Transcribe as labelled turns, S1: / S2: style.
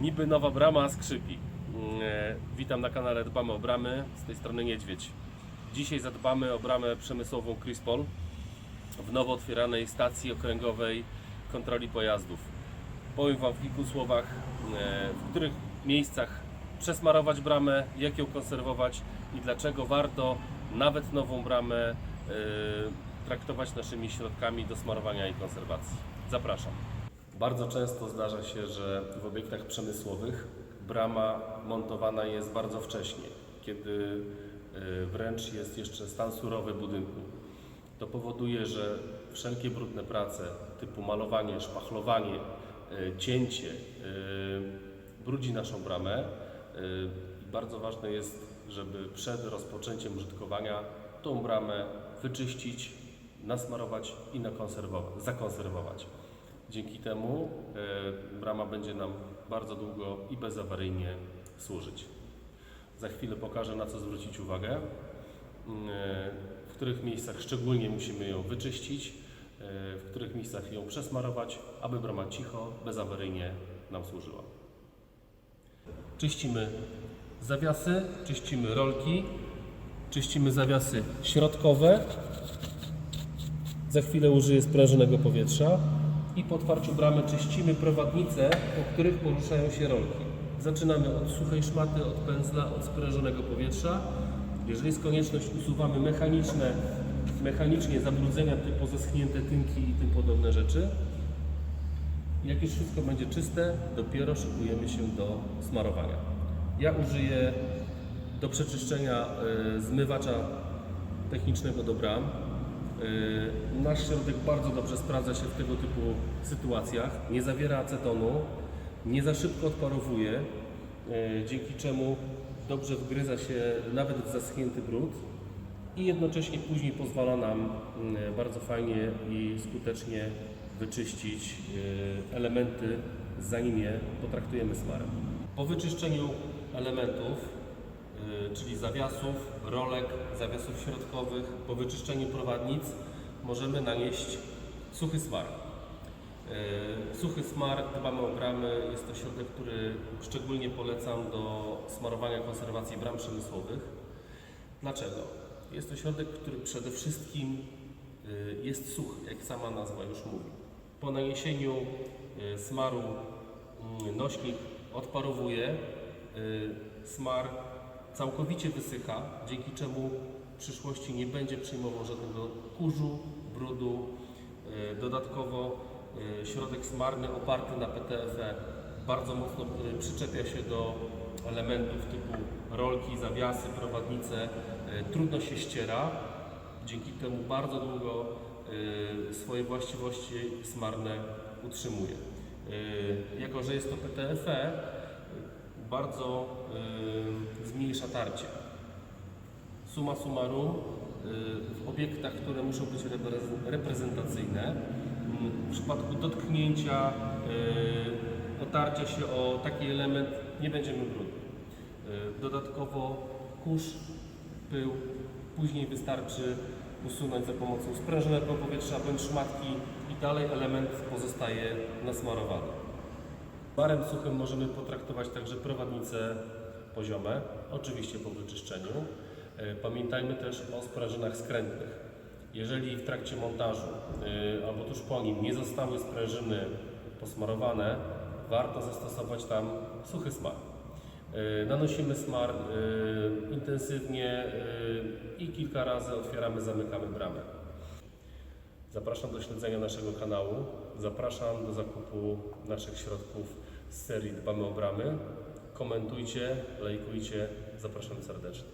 S1: Niby nowa brama skrzypi. Mm, e, Witam na kanale Dbamy o Bramy, z tej strony Niedźwiedź. Dzisiaj zadbamy o bramę przemysłową Crispol w nowo otwieranej stacji okręgowej kontroli pojazdów. Powiem Wam w kilku słowach, e, w których miejscach przesmarować bramę, jak ją konserwować i dlaczego warto nawet nową bramę e, traktować naszymi środkami do smarowania i konserwacji. Zapraszam. Bardzo często zdarza się, że w obiektach przemysłowych brama montowana jest bardzo wcześnie, kiedy y, wręcz jest jeszcze stan surowy budynku. To powoduje, że wszelkie brudne prace typu malowanie, szpachlowanie, y, cięcie y, brudzi naszą bramę. Bardzo ważne jest, żeby przed rozpoczęciem użytkowania tą bramę wyczyścić, nasmarować i zakonserwować. Dzięki temu e, brama będzie nam bardzo długo i bezawaryjnie służyć. Za chwilę pokażę, na co zwrócić uwagę, mm, e, w których miejscach szczególnie musimy ją wyczyścić, e, w których miejscach ją przesmarować, aby brama cicho, bezawaryjnie nam służyła. Czyścimy zawiasy, czyścimy rolki, czyścimy zawiasy środkowe. Za chwilę użyję sprężonego powietrza i po otwarciu bramy czyścimy prowadnice, po których poruszają się rolki. Zaczynamy od suchej szmaty, od pędzla, od sprężonego powietrza. Jeżeli jest konieczność, usuwamy mechaniczne, mechanicznie zabrudzenia typu zeschnięte tynki i tym podobne rzeczy. Jak już wszystko będzie czyste, dopiero szykujemy się do smarowania. Ja użyję do przeczyszczenia y, zmywacza technicznego do bram. Y, Nasz środek bardzo dobrze sprawdza się w tego typu sytuacjach. Nie zawiera acetonu, nie za szybko odparowuje, y, dzięki czemu dobrze wgryza się nawet w zaschnięty brud i jednocześnie później pozwala nam y, bardzo fajnie i skutecznie wyczyścić elementy, zanim je potraktujemy smarem. Po wyczyszczeniu elementów czyli zawiasów, rolek, zawiasów środkowych. Po wyczyszczeniu prowadnic możemy nanieść suchy smar. Y, Suchy smar, dbamy o bramy, jest to środek, który szczególnie polecam do smarowania konserwacji bram przemysłowych. Dlaczego? Jest to środek, który przede wszystkim y, jest suchy, jak sama nazwa już mówi. Po naniesieniu y, smaru nośnik odparowuje, y, smar całkowicie wysycha, dzięki czemu w przyszłości nie będzie przyjmował żadnego kurzu, brudu. Y, Dodatkowo y, środek smarny oparty na PTFE bardzo mocno y, przyczepia się do elementów typu rolki, zawiasy, prowadnice. Trudno się ściera, dzięki temu bardzo długo swoje właściwości smarne utrzymuje. Jako, że jest to PTFE, bardzo y, zmniejsza tarcie. Suma summarum, y, w obiektach, które muszą być reprez- reprezentacyjne, mm, w przypadku dotknięcia, y, otarcia się o taki element nie będziemy brudni. Dodatkowo kurz, pył, później wystarczy usunąć za pomocą sprężonego powietrza bądź szmatki i dalej element pozostaje nasmarowany. Barem suchym możemy potraktować także prowadnice poziome, oczywiście po wyczyszczeniu. E, Pamiętajmy też o sprężynach skrętnych. Jeżeli w trakcie montażu y, albo tuż po nim nie zostały sprężyny posmarowane, warto zastosować tam suchy smar. Y, Nanosimy smar intensywnie i kilka razy otwieramy, zamykamy bramę. Zapraszam do śledzenia naszego kanału. Zapraszam do zakupu naszych środków z serii Dbamy o Bramy. Komentujcie, lajkujcie. Zapraszamy serdecznie.